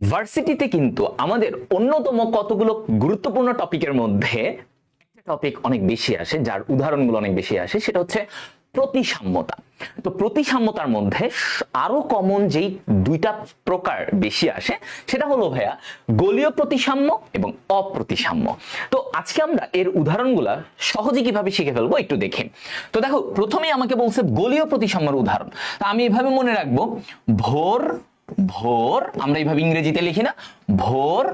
ভার্সিটিতে কিন্তু আমাদের অন্যতম কতগুলো গুরুত্বপূর্ণ টপিকের মধ্যে একটা টপিক অনেক বেশি আসে, যার উদাহরণগুলো অনেক বেশি আসে, সেটা হচ্ছে প্রতিসাম্যতা। তো প্রতিসাম্যতার মধ্যে আরও কমন যেই দুইটা প্রকার বেশি আসে, সেটা হলো ভাইয়া গলীয় প্রতিসাম্য এবং অপ্রতিসাম্য। তো আজকে আমরা এর উদাহরণগুলা সহজে কীভাবে শিখে ফেলব একটু দেখি। তো দেখো, প্রথমেই আমাকে বলছে গলীয় প্রতিসাম্যের উদাহরণ। তা আমি এভাবে মনে রাখব, ভোর ভোর, আমরা এইভাবে ইংরেজিতে লিখি না, ভোর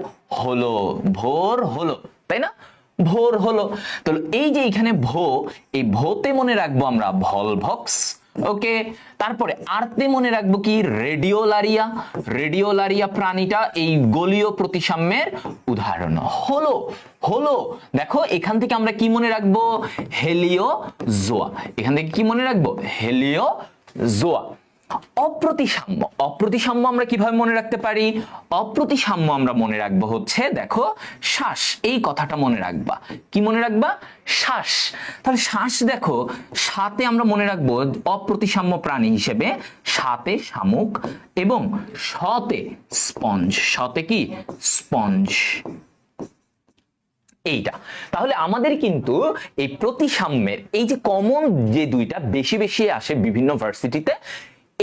হলো ভোর হলো, তাই না? ভোর হলো। তো এই যে এখানে ভো, এই ভোতে মনে রাখব আমরা ভলভক্স, ওকে? তারপরে আরতে মনে রাখব কি? রেডিও রেডিওলারিয়া রেডিওলারিয়া প্রাণীটা এই গলীয় প্রতিসাম্যের উদাহরণ। হলো হলো, দেখো, এখান থেকে আমরা কি মনে রাখব? হেলিও জোয়া। এখান থেকে কি মনে রাখব? হেলিও জোয়া। অপ্রতিসাম্য। অপ্রতিসাম্য আমরা কীভাবে মনে রাখতে পারি? অপ্রতিসাম্য আমরা মনে রাখব হচ্ছে, দেখো, শ্বাস। এই কথাটা মনে রাখবা। কি মনে রাখবা? শ্বাস। তাহলে শ্বাস দেখো সাথে আমরা মনে রাখব অপ্রতিসাম্য প্রাণী হিসেবে সাথে শামুক এবং সতে স্পঞ্জ। সতে কি? স্পঞ্জ। এইটা। তাহলে আমাদের কিন্তু এই প্রতিসাম্যের, এই যে কমন যে দুইটা বেশি বেশি আসে বিভিন্ন ভার্সিটিতে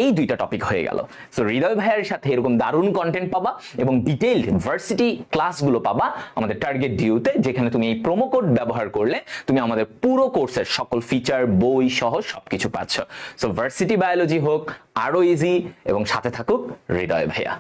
এই দুইটা টপিক হয়ে গেল। সো হৃদয় ভাইয়ের সাথে এরকম দারুণ কন্টেন্ট পাবা এবং ডিটেইলড ভার্সিটি ক্লাসগুলো পাবা আমাদের টার্গেট ডিউতে যেখানে তুমি এই প্রোমো কোড ব্যবহার করলে তুমি আমাদের পুরো কোর্সের সকল ফিচার বই সহ সবকিছু পাচ্ছ। সো ভার্সিটি বায়োলজি হোক আরও ইজি এবং সাথে থাকুক হৃদয় ভাইয়া।